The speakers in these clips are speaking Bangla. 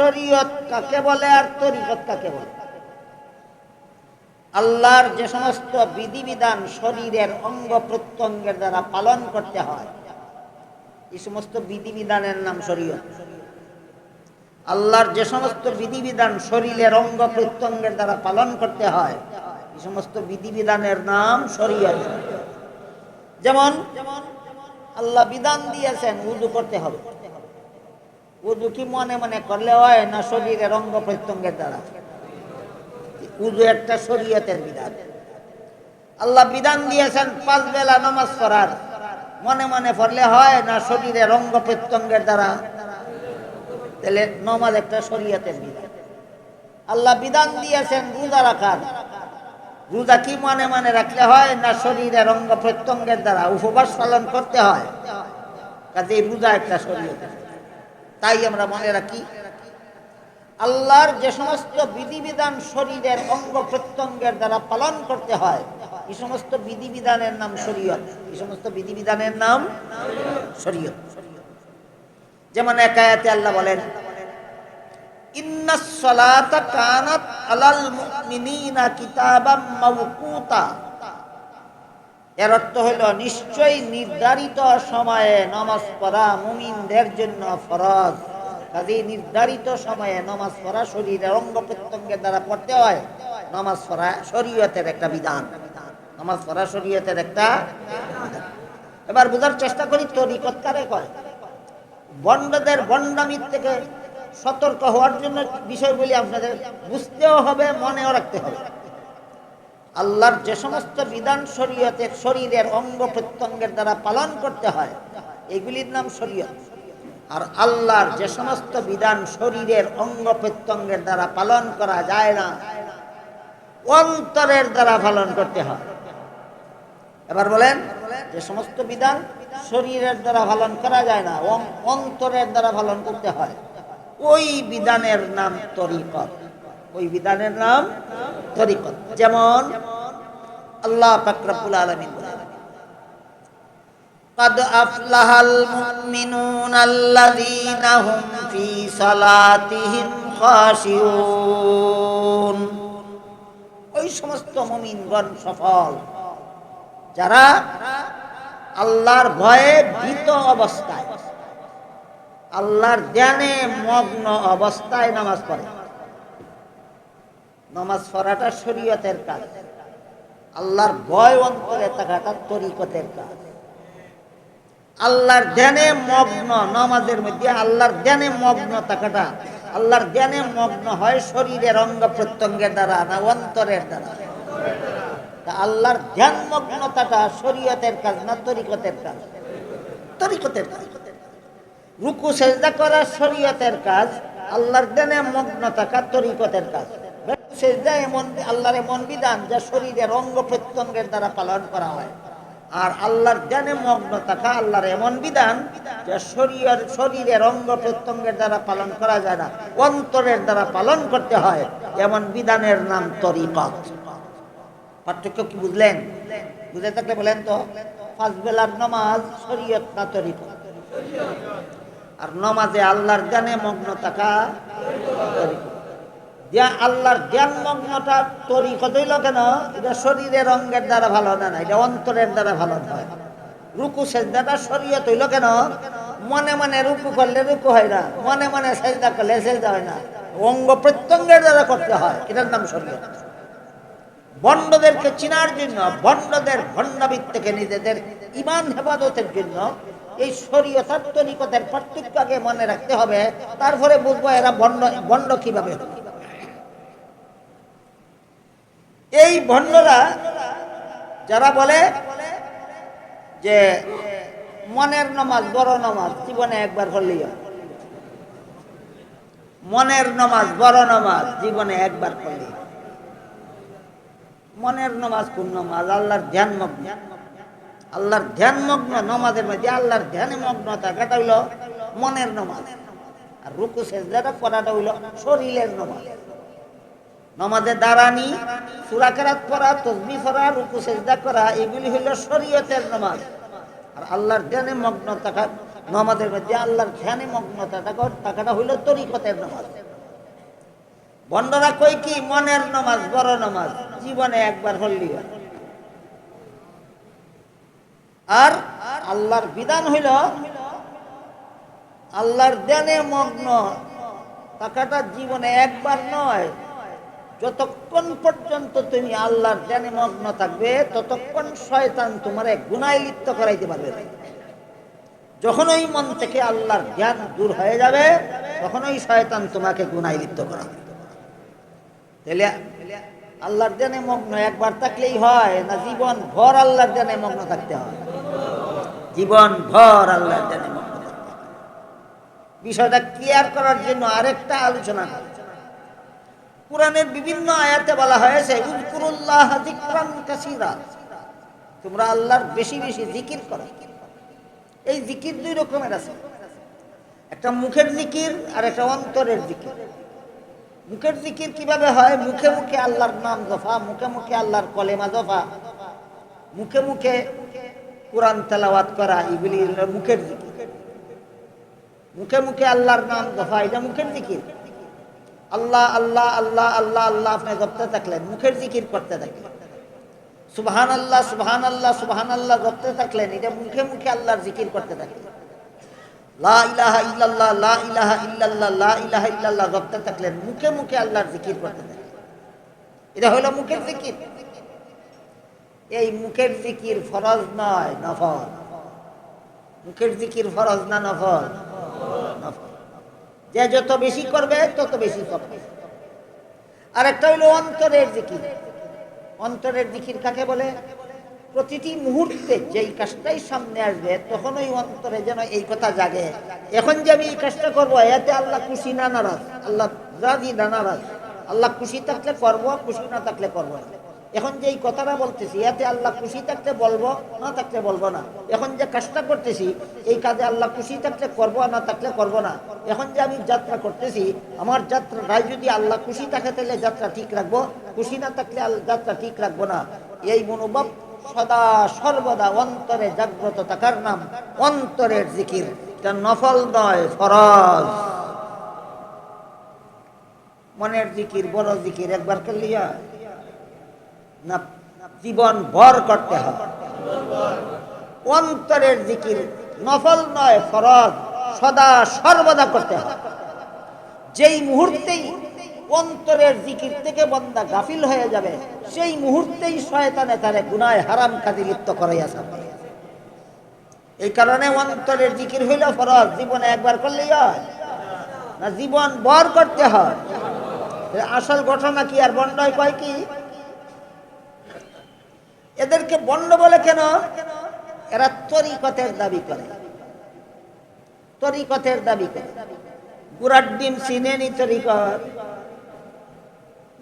শরীয়ত কাকে বলে আর তরিকত কাকে বলে? আল্লাহর যে সমস্ত বিধিবিধান শরীরের অঙ্গ প্রত্যঙ্গের দ্বারা পালন করতে হয়, এই সমস্ত বিধিবিধানের নাম শরীয়ত। আল্লাহর যে সমস্ত বিধিবিধান শরীরের অঙ্গ প্রত্যঙ্গের দ্বারা পালন করতে হয়, এই সমস্ত বিধিবিধানের নাম শরীয়ত। যেমন, আল্লাহ বিধান দিয়েছেন উদু করতে হবে। উদু কি মনে মনে করলে হয় না শরীরের অঙ্গ প্রত্যঙ্গের দ্বারা। উদু একটা শরীয়তের বিধান। আল্লাহ বিধান দিয়েছেন, পাঁচ বেলা নামাজ পড়ার। মনে মনে পড়লে হয় না শরীরের অঙ্গ প্রত্যঙ্গের দ্বারা। তাহলে নমাজ একটা শরীয়তের বিধান। আল্লাহ বিধান দিয়েছেন রোজা রাখার। রোজা কি মনে মনে রাখলে হয় না শরীরের অঙ্গ প্রত্যঙ্গের দ্বারা? উপবাস পালন করতে হয়। কাজে রোজা একটা শরীয়তের তাই আমরা মনে রাখি, আল্লাহর যে সমস্ত বিধিবিধান শরীরের অঙ্গ প্রত্যঙ্গের দ্বারা পালন করতে হয়, এই সমস্ত বিধিবিধানের নাম শরীয়ত, এই সমস্ত বিধিবিধানের নাম শরীয়ত। যেমন একায়াতে আল্লাহ বলেন, ইন্নাস সালাতা কানাত আলাল মুমিনিনা কিতাবাম মাওকুতা। এর অর্থ হলো, নিশ্চয়ই নির্ধারিত সময়ে নামাজ পড়া মুমিনদের জন্য ফরজ। কাজে নির্ধারিত সময়ে নামাজ পড়া শরীরের অঙ্গ প্রত্যঙ্গের দ্বারা পড়তে হয়। নামাজ পড়া শরীয়তের একটা বিধান। নামাজ পড়া শরীয়তের একটা। এবার বোঝার চেষ্টা করি তরিকত কারে কয়? বন্ডদের বন্ডামির থেকে সতর্ক হওয়ার জন্য বিষয়গুলি আপনাদের বুঝতেও হবে, মনেও রাখতে হবে। আল্লাহর যে সমস্ত বিধান শরীয়তের, শরীরের অঙ্গ প্রত্যঙ্গের দ্বারা পালন করতে হয়, এগুলির নাম শরীয়ত। আর আল্লাহর যে সমস্ত বিধান শরীরের অঙ্গ প্রত্যঙ্গের দ্বারা পালন করা যায় না, অন্তরের দ্বারা পালন করতে হয়। এবার বলেন, যে সমস্ত বিধান শরীরের দ্বারা পালন করা যায় না অন্তরের দ্বারা পালন করতে হয়, ওই বিধানের নাম তরিকত। ওই বিধানের নাম তরিকত যেমন আল্লাহ ফাকরাবুল আলমিন বলেন قد أفلح المؤمنون الذين هم في صلاتهم خاشعون ওই সমস্ত মুমিনগণ সফল যারা আল্লাহর ভয়ে ভীত অবস্থায় আল্লাহর ধ্যানে মগ্ন অবস্থায় নামাজ পড়ে নামাজ পড়াটা শরীয়তের কাজ। আল্লাহর ভয় অন্তরে থাকাটা তরিকতের কাজ। আল্লাহর ধ্যানে মগ্ন নামাজের মধ্যে আল্লাহর ধ্যানে মগ্ন থাকাটা, আল্লাহর ধ্যানে মগ্ন হয় শরীরের অঙ্গ প্রত্যঙ্গের দ্বারা না অন্তরের দ্বারা। তা আল্লাহর ধ্যান মগ্নতাটা শরীয়তের কাজ না তরিকতের কাজ? তরিকতের কাজ। রুকু, সেজদা করা শরীয়তের কাজ, আল্লাহর ধ্যানে মগ্ন থাকা তরিকতের কাজ। সেজদা এমন আল্লাহর এমন বিধান যা শরীরের অঙ্গ প্রত্যঙ্গের দ্বারা পালন করা হয়। আর আল্লাহর জ্ঞানে মগ্ন থাকা আল্লাহর এমন বিধান যা শরীর শরীরের অঙ্গ প্রত্যঙ্গের দ্বারা পালন করা যায় না, অন্তরের দ্বারা পালন করতে হয়। এমন বিধানের নাম তরিকত। পার্থক্য কি বুঝলেন? বুঝে থাকলে বলেন তো, পাঁচ বেলার নামাজ শরীয়ত না তরিকত? আর নমাজে আল্লাহর জ্ঞানে মগ্ন থাকা তরিকত। দিয়া আল্লাহর জ্ঞান মগ্নটা তরিকত হইল কেন? এটা শরীরের অঙ্গের দ্বারা ভালো না না, এটা অন্তরের দ্বারা ভালো হয় রুকু সেজদাটা শরীয়ত হইল কেন? মনে মনে রুকু করলে রুকু হয় না, মনে মনে সেজদা করলে সেজদা হয় না। অঙ্গ প্রত্যঙ্গের দ্বারা করতে হয়, এটার নাম শরীয়ত। বন্ডদেরকে চিনার জন্য, বন্ডদের ভণ্ডাবিদ থেকে নিজেদের ইমান হেফাজতের জন্য এই শরীয়তার তরিকতের পার্থক্য আগে মনে রাখতে হবে। তারপরে বুঝব এরা বন্ড বন্ড কীভাবে হবে। এই ভণ্ডরা যারা বলে যে মনের নমাজ, বড় নমাজ, জীবনে একবার হয়। মনের নমাজ, বড় নমাজ, জীবনে একবার করলেই হয়। মনের নমাজ কোন নমাজ আল্লাহর ধ্যান মগ্ন আল্লাহর ধ্যান মগ্ন নমাজের মধ্যে আল্লাহর ধ্যানে মগ্ন থাকাটা হইল মনের নমাজ আর রুকু, সেজদাটা করাটা হইল শরীরের নমাজ নমাজে দাঁড়ানি সুরাকেরাত পড়া, তসবি পড়া, রুকু, সেজদা করা, এগুলি হইল শরীয়তের নমাজ। আর আল্লাহর ধ্যানে মগ্ন থাকা, নমাজের মধ্যে আল্লাহর ধ্যানে মগ্ন থাকা, থাকাটা হইল তরিকতের নমাজ। বন্ডরা কই কি? মনের নামাজ, বড় নামাজ, জীবনে একবার হল্লি আর আল্লাহর বিধান হইল আল্লাহর দেনে মগ্ন টাকাটা জীবনে একবার নয় যতক্ষণ পর্যন্ত তুমি আল্লাহর জ্ঞানে মগ্ন থাকবে, ততক্ষণ শয়তান তোমার গুনায় লিপ্ত করাইতে পারবে না। যখন ওই মন থেকে আল্লাহর জ্ঞান দূর হয়ে যাবে তখন ওই শয়তান তোমাকে গুনায় লিপ্ত করাবে। আল্লাহর জ্ঞানে মগ্ন একবার থাকলেই হয়, না জীবন ভর আল্লাহর জ্ঞানে মগ্ন থাকতে হয়? জীবন ভর আল্লাহর জ্ঞানে মগ্ন থাকতে হয়। বিষয়টা ক্লিয়ার করার জন্য আরেকটা আলোচনা করি। কোরআনের বিভিন্ন আয়াতে বলা হয়েছে তোমরা আল্লাহর বেশি বেশি জিকির করো। এই জিকির দুই রকমের আছে। একটা মুখের জিকির আর একটা অন্তরের জিকির। মুখের জিকির কীভাবে হয়? মুখে মুখে আল্লাহর নাম দফা মুখে মুখে আল্লাহর কলেমা দফা মুখে মুখে কোরআন তেলাওয়াত করা, এগুলি মুখের জিকির। মুখে মুখে আল্লাহর নাম দফা এটা মুখের জিকির। আল্লাহ আল্লাহ আল্লাহ আল্লাহ আল্লাহ আপনি জপতে থাকলেন, মুখের জিকির করতে থাকলেন। সুবহান আল্লাহ সুবহান আল্লাহ সুবহান আল্লাহ জপতে থাকলেন, এটা মুখে মুখে আল্লাহর জিকির করতে থাকলেন। লা ইলাহা ইল্লাল্লাহ ইলাহা ইল্লাল্লাহ, লা ইল্লাল্লাহ জপতে থাকলেন, মুখে মুখে আল্লাহর জিকির করতে থাকলেন। এটা হলো মুখের জিকির। এই মুখের জিকির ফরজ নয়, নফল। মুখের জিকির ফরজ না নফল? নফল। যে যত বেশি করবে, তত বেশি করবে। আর একটা হইল অন্তরের জিকির। অন্তরের জিকির কাকে বলে? প্রতিটি মুহূর্তে যেই কাজটাই সামনে আসবে তখন ওই অন্তরে যেন এই কথা জাগে। এখন যে আমি এই কাজটা করব, এতে আল্লাহ খুশি না নারাজ? আল্লাহ রাজি না নারাজ? আল্লাহ খুশি থাকলে করব, খুশি না থাকলে করব না। এখন যে এই কথাটা বলতেছি, এতে আল্লাহ খুশি থাকলে বলব, না থাকলে বলব না। এখন যে কাজটা করতেছি, এই কাজে আল্লাহ খুশি থাকলে করব না থাকলে করব না। এখন যে আমি যাত্রা করতেছি, আমার যাত্রাটাই যদি আল্লাহ খুশি থাকে, তাহলে যাত্রা ঠিক রাখব। খুশি না থাকলে যাত্রা ঠিক রাখব না। এই মনোভাব সদা সর্বদা অন্তরে জাগ্রত থাকার নাম, অন্তরের জিকির। এটা নফল নয়, ফরজ। মনের জিকির, বড় জিকির, একবার করলি হয়? না, জীবন ভর করতে হবে অন্তরের জিকির নফল নয়, ফরজ, সদা সর্বদা করতে হবে যেই মুহূর্তেই অন্তরের জিকির থেকে বন্দা গাফিল হয়ে যাবে, সেই মুহূর্তেই শয়তানে তারে গুনায় হারাম কাজে লিপ্ত করাইয়া করাইয়াছে এই কারণে অন্তরের জিকির হইল ফরজ, জীবনে একবার করলেই হয়। না, জীবন বর করতে হয়। আসল ঘটনা কি আর বন্ডয় কয় কি? এদেরকে বন্ড বলে কেন? এরা তরিকতের দাবি করে। তরিকতের দাবি করে। গুড়ার ডিম চিনেনি তরিকত।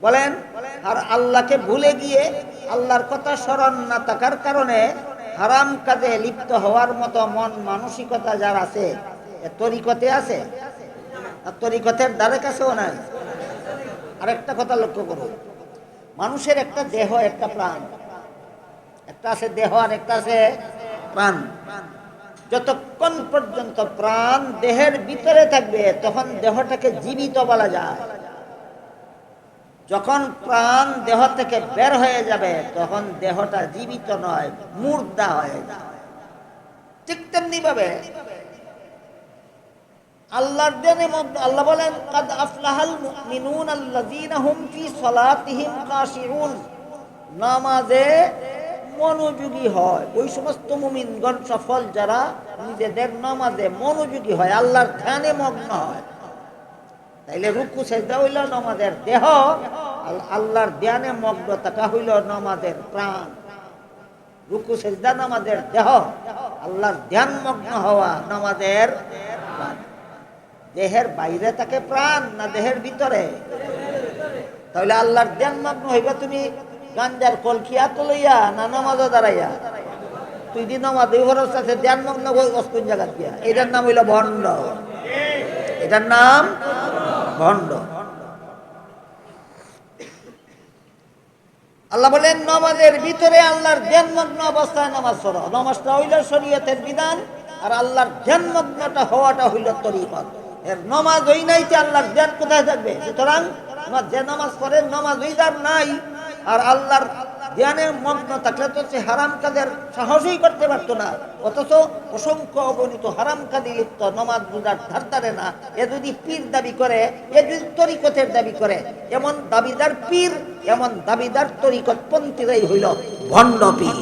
বলেন, আর আল্লাহকে ভুলে গিয়ে আল্লাহর কথা স্মরণ না থাকার কারণে হারাম কাজে লিপ্ত হওয়ার মতো মন মানসিকতা যার আছে তরিকতে আছে। তরিকতের দ্বারে কাছেও নাই। আরেকটা কথা লক্ষ্য করুন। মানুষের একটা দেহ, একটা প্রাণ। একটা আছে দেহ আর একটা আছে প্রাণ। যতক্ষণ পর্যন্ত প্রাণ দেহের ভিতরে থাকবে, তখন দেহটাকে জীবিত বলা যায়। যখন প্রাণ দেহ থেকে বের হয়ে যাবে, তখন দেহটা জীবিত নয়, মুর্দা হয়ে যায় ঠিক তেমনি ভাবে আল্লাহর দেনে আল্লাহ বলেন, কাদ আফলাহাল মুমিনুন আল্লাযীনা হুম ফি সালাতিহিম কাশিউন নামাজে মনোযোগী হয়। ওই সমস্ত মুমিনগণ সফল যারা, নিজেদের নামাজে মনোযোগী হয়, আল্লাহর ধ্যানে মগ্ন হয়। তাইলে রুকু, সেজদা হইল নামাজের দেহ আল্লাহর ধ্যানে মগ্ন থাকা হইল নামাজের প্রাণ। রুকু, সেজদা, নামাজের দেহ, আল্লাহর ধ্যান মগ্ন হওয়া নামাজের। দেহের বাইরে থাকে প্রাণ, না দেহের ভিতরে? তাহলে আল্লাহর ধ্যান মগ্ন হইবা তুমি গাঞ্জার কলকিয়া তো লইয়া না নামাজও দাঁড়াইয়া? তুই দিন নামাজ দুই খরচ আছে ধ্যান মগ্ন কোন জায়গা দিয়া? এটার নাম হইল ভণ্ড। এটার নাম ভণ্ড। আল্লাহ বলেন, নামাজের ভিতরে আল্লাহর ধ্যানমগ্ন অবস্থায় নামাজ পড়ো। নামাজটা হইল শরীয়তের বিধান, আর আল্লাহর ধ্যানমগ্নটা হওয়াটা হইল তরিকত। এর নামাজ হই নাইতে আল্লাহর ধ্যান কোথায় থাকবে? সুতরাং যে নামাজ পড়ে নামাজই যার নাই আর আল্লাহর ধ্যানের মগ্ন থাকলে তো সে হারাম কাদের সাহসই করতে পারতো না। অথচ অসংখ্য অগণিত হারাম কাজে লিপ্ত, নমাজ বুঝার ধার ধারে না। এ যদি পীর দাবি করে, এ যদি তরিকতের দাবি করে, এমন দাবিদার পীর, এমন দাবিদার তরিকত পন্থীরাই হইল ভণ্ড পীর।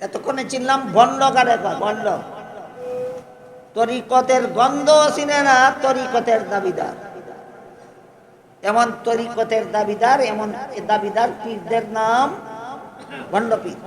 এতক্ষণে চিনলাম ভণ্ড কারে কয় ভণ্ড তরিকতের গন্ধ চিনে না, তরিকতের দাবিদার। এমন তরিকতের দাবিদার, এমন দাবিদার পীরদের নাম ভণ্ড পীর